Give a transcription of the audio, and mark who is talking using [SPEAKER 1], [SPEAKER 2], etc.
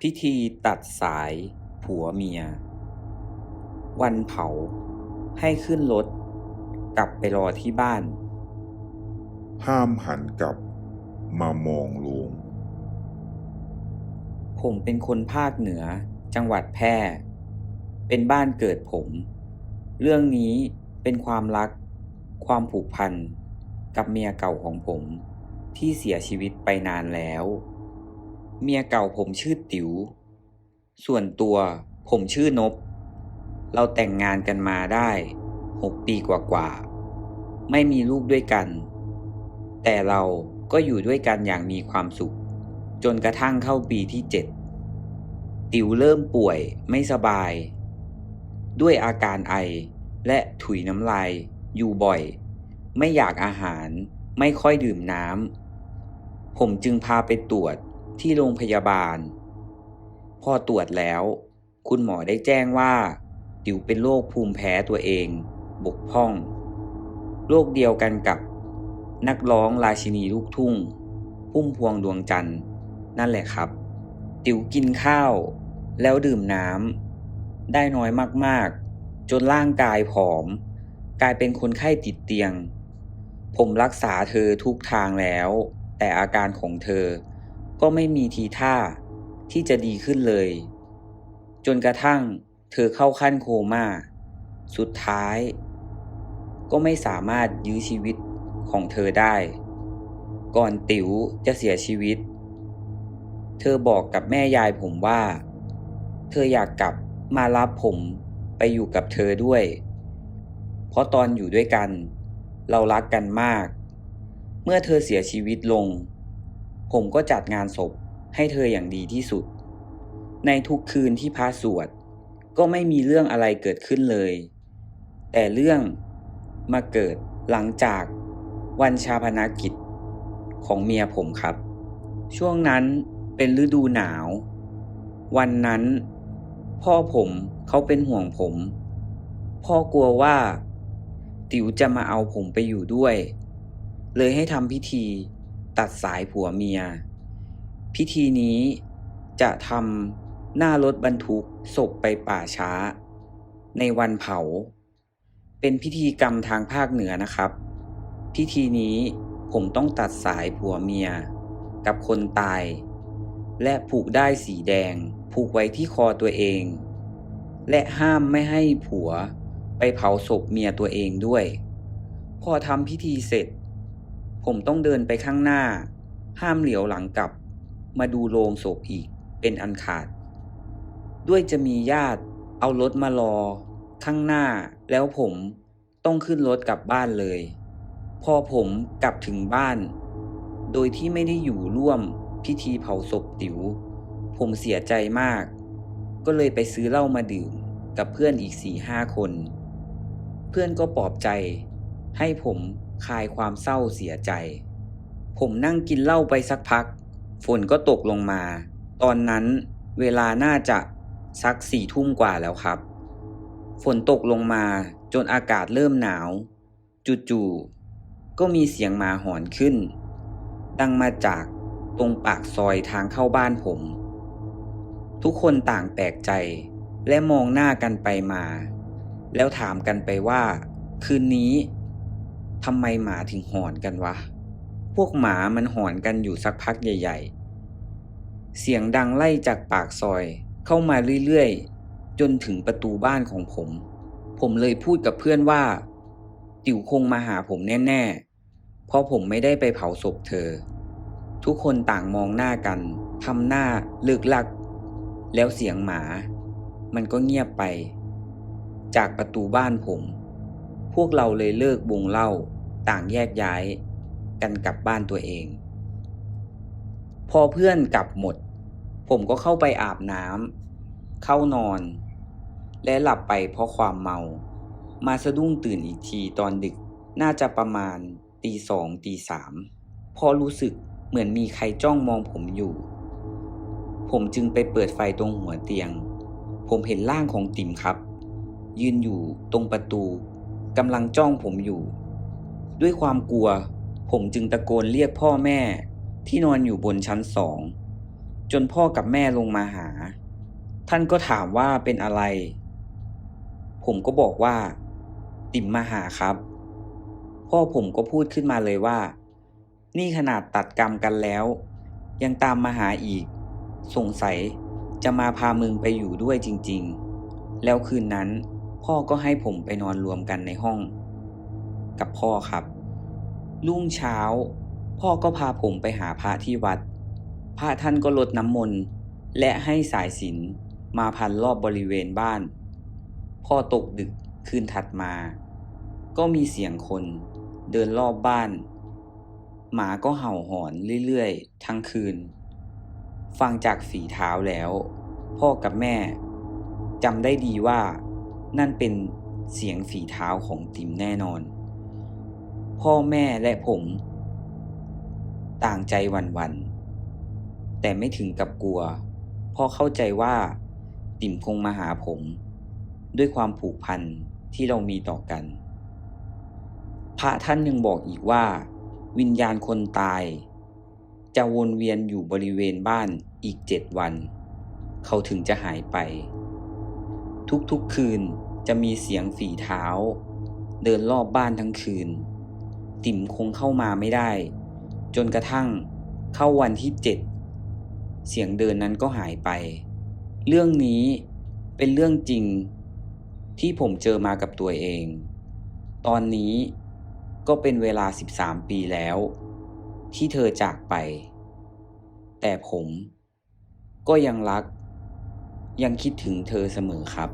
[SPEAKER 1] พิธีตัดสาย ผัวเมีย วันเผา ให้ขึ้นรถ กลับไปรอที่บ้าน
[SPEAKER 2] ห้ามหันกลับ มามองลง
[SPEAKER 1] ผมเป็นคนภาคเหนือ จังหวัดแพร่ เป็นบ้านเกิดผม เรื่องนี้เป็นความรัก ความผูกพัน กับเมียเก่าของผมที่เสียชีวิตไปนานแล้ว เมียเก่าผมชื่อติ๋ว ส่วนตัวผมชื่อนบ เราแต่งงานกันมาได้หกปีกว่าๆ ไม่มีลูกด้วยกัน แต่เราก็อยู่ด้วยกันอย่างมีความสุข จนกระทั่งเข้าปีที่เจ็ดติ๋วเริ่มป่วยไม่สบาย ด้วยอาการไอและถุยน้ำลายอยู่บ่อย ไม่อยากอาหารไม่ค่อยดื่มน้ำผมจึงพาไปตรวจ ที่โรงพยาบาล พอตรวจแล้ว คุณหมอได้แจ้งว่าติวเป็นโรคภูมิแพ้ตัวเอง บกพร่อง โรคเดียวกันกับนักร้องราชินีลูกทุ่ง พุ่มพวงดวงจันทร์ นั่นแหละครับติวกินข้าว แล้วดื่มน้ำได้น้อยมากๆ จนร่างกายผอม กลายเป็นคนไข้ติดเตียง ผมรักษาเธอทุกทางแล้ว แต่อาการของเธอ ก็ไม่มีทีท่าที่จะดีขึ้นเลย จนกระทั่งเธอเข้าขั้นโคม่า สุดท้าย ก็ไม่สามารถยื้อชีวิตของเธอได้ ก่อนติ๋วจะเสียชีวิต เธอบอกกับแม่ยายผมว่า เธออยากกลับมารับผมไปอยู่กับเธอด้วย เพราะตอนอยู่ด้วยกัน เรารักกันมาก เมื่อเธอเสียชีวิตลง ผมก็จัดงานศพให้เธออย่างดีที่สุด ในทุกคืนที่พระสวด ก็ไม่มีเรื่องอะไรเกิดขึ้นเลย แต่เรื่องมาเกิดหลังจากวันชาพนากิจของเมียผมครับ ช่วงนั้นเป็นฤดูหนาว วันนั้น พ่อผมเขาเป็นห่วงผม พ่อกลัวว่า ติ๋วจะมาเอาผมไปอยู่ด้วย เลยให้ทำพิธี ตัดสายผัวเมีย พิธีนี้จะทำหน้ารถบรรทุกศพไปป่าช้า ในวันเผา เป็นพิธีกรรมทางภาคเหนือนะครับ พิธีนี้ผมต้องตัดสายผัวเมีย กับคนตาย และผูกได้สีแดง ผูกไว้ที่คอตัวเอง และห้ามไม่ให้ผัวไปเผาศพเมียตัวเองด้วย พอทำพิธีเสร็จ ผมต้องเดินไปข้างหน้า ห้ามเหลียวหลังกลับ มาดูโลงศพอีก เป็นอันขาด ด้วยจะมีญาติเอารถมารอ ข้างหน้าแล้วผมต้องขึ้นรถกลับบ้านเลย พอผมกลับถึงบ้าน โดยที่ไม่ได้อยู่ร่วมพิธีเผาศพติ๋ว ผมเสียใจมาก ก็เลยไปซื้อเหล้ามาดื่มกับเพื่อนอีกสี่ห้าคน เพื่อนก็ปลอบใจให้ผม คลายความเศร้าเสียใจ ผมนั่งกินเหล้าไปสักพัก ฝนก็ตกลงมา ตอนนั้นเวลาน่าจะสักสี่ทุ่มกว่าแล้วครับ ฝนตกลงมาจนอากาศเริ่มหนาว จู่ๆก็มีเสียงหมาหอนขึ้น ดังมาจากตรงปากซอยทางเข้าบ้านผม ทุกคนต่างแปลกใจและมองหน้ากันไปมา แล้วถามกันไปว่า คืนนี้ ทำไมหมาถึงหอนกันวะ พวกหมามันหอนกันอยู่สักพักใหญ่ ๆ เสียงดังไล่จากปากซอยเข้ามาเรื่อยๆ จนถึงประตูบ้านของผม ผมเลยพูดกับเพื่อนว่า ติ๋วคงมาหาผมแน่ๆ เพราะผมไม่ได้ไปเผาศพเธอ ทุกคนต่างมองหน้ากันทำหน้าเลิกลัก แล้วเสียงหมา มันก็เงียบไป จากประตูบ้านผม พวกเราเลยเลิกวงเล่า ต่างแยกย้ายกันกลับบ้านตัวเอง พอเพื่อนกลับหมด ผมก็เข้าไปอาบน้ำเข้านอน และหลับไปเพราะความเมา มาสะดุ้งตื่นอีกทีตอนดึกน่าจะประมาณตีสองตีสามพอรู้สึกเหมือนมีใครจ้องมองผมอยู่ ผมจึงไปเปิดไฟตรงหัวเตียง ผมเห็นร่างของติ๋มครับ ยืนอยู่ตรงประตู กำลังจ้องผมอยู่ ด้วยความกลัว ผมจึงตะโกนเรียกพ่อแม่ที่นอนอยู่บนชั้นสอง จนพ่อกับแม่ลงมาหา ท่านก็ถามว่าเป็นอะไร ผมก็บอกว่า ติ๋มมาหาครับ พ่อผมก็พูดขึ้นมาเลยว่า นี่ขนาดตัดกรรมกันแล้ว ยังตามมาหาอีก สงสัยจะมาพามึงไปอยู่ด้วยจริง ๆ แล้วคืนนั้น พ่อก็ให้ผมไปนอนรวมกันในห้อง กับพ่อครับ รุ่งเช้า พ่อก็พาผมไปหาพระที่วัด พระท่านก็ลดน้ำมนต์และให้สายสิญจนมาพันรอบบริเวณบ้าน พ่อตกดึกคืนถัดมา ก็มีเสียงคนเดินรอบบ้าน หมาก็เห่าหอนเรื่อยๆ ทั้งคืน ฟังจากฝีเท้าแล้ว พ่อกับแม่จำได้ดีว่า นั่นเป็นเสียงฝีเท้าของติมแน่นอน พ่อแม่และผม ต่างใจหวันๆแต่ไม่ถึงกับกลัว เพราะเข้าใจว่า ติ๋มคงมาหาผม ด้วยความผูกพันที่เรามีต่อกัน พระท่านยังบอกอีกว่า วิญญาณคนตาย จะวนเวียนอยู่บริเวณบ้านอีกเจ็ดวัน เขาถึงจะหายไป ทุกๆคืนจะมีเสียงฝีเท้า เดินรอบบ้านทั้งคืน ติ๋มคงเข้ามาไม่ได้ จนกระทั่งเข้าวันที่เจ็ดเสียงเดินนั้นก็หายไป เรื่องนี้เป็นเรื่องจริงที่ผมเจอมากับตัวเอง ตอนนี้ก็เป็นเวลา 13 ปีแล้ว ที่เธอจากไป แต่ผมก็ยังรัก ยังคิดถึงเธอเสมอครับ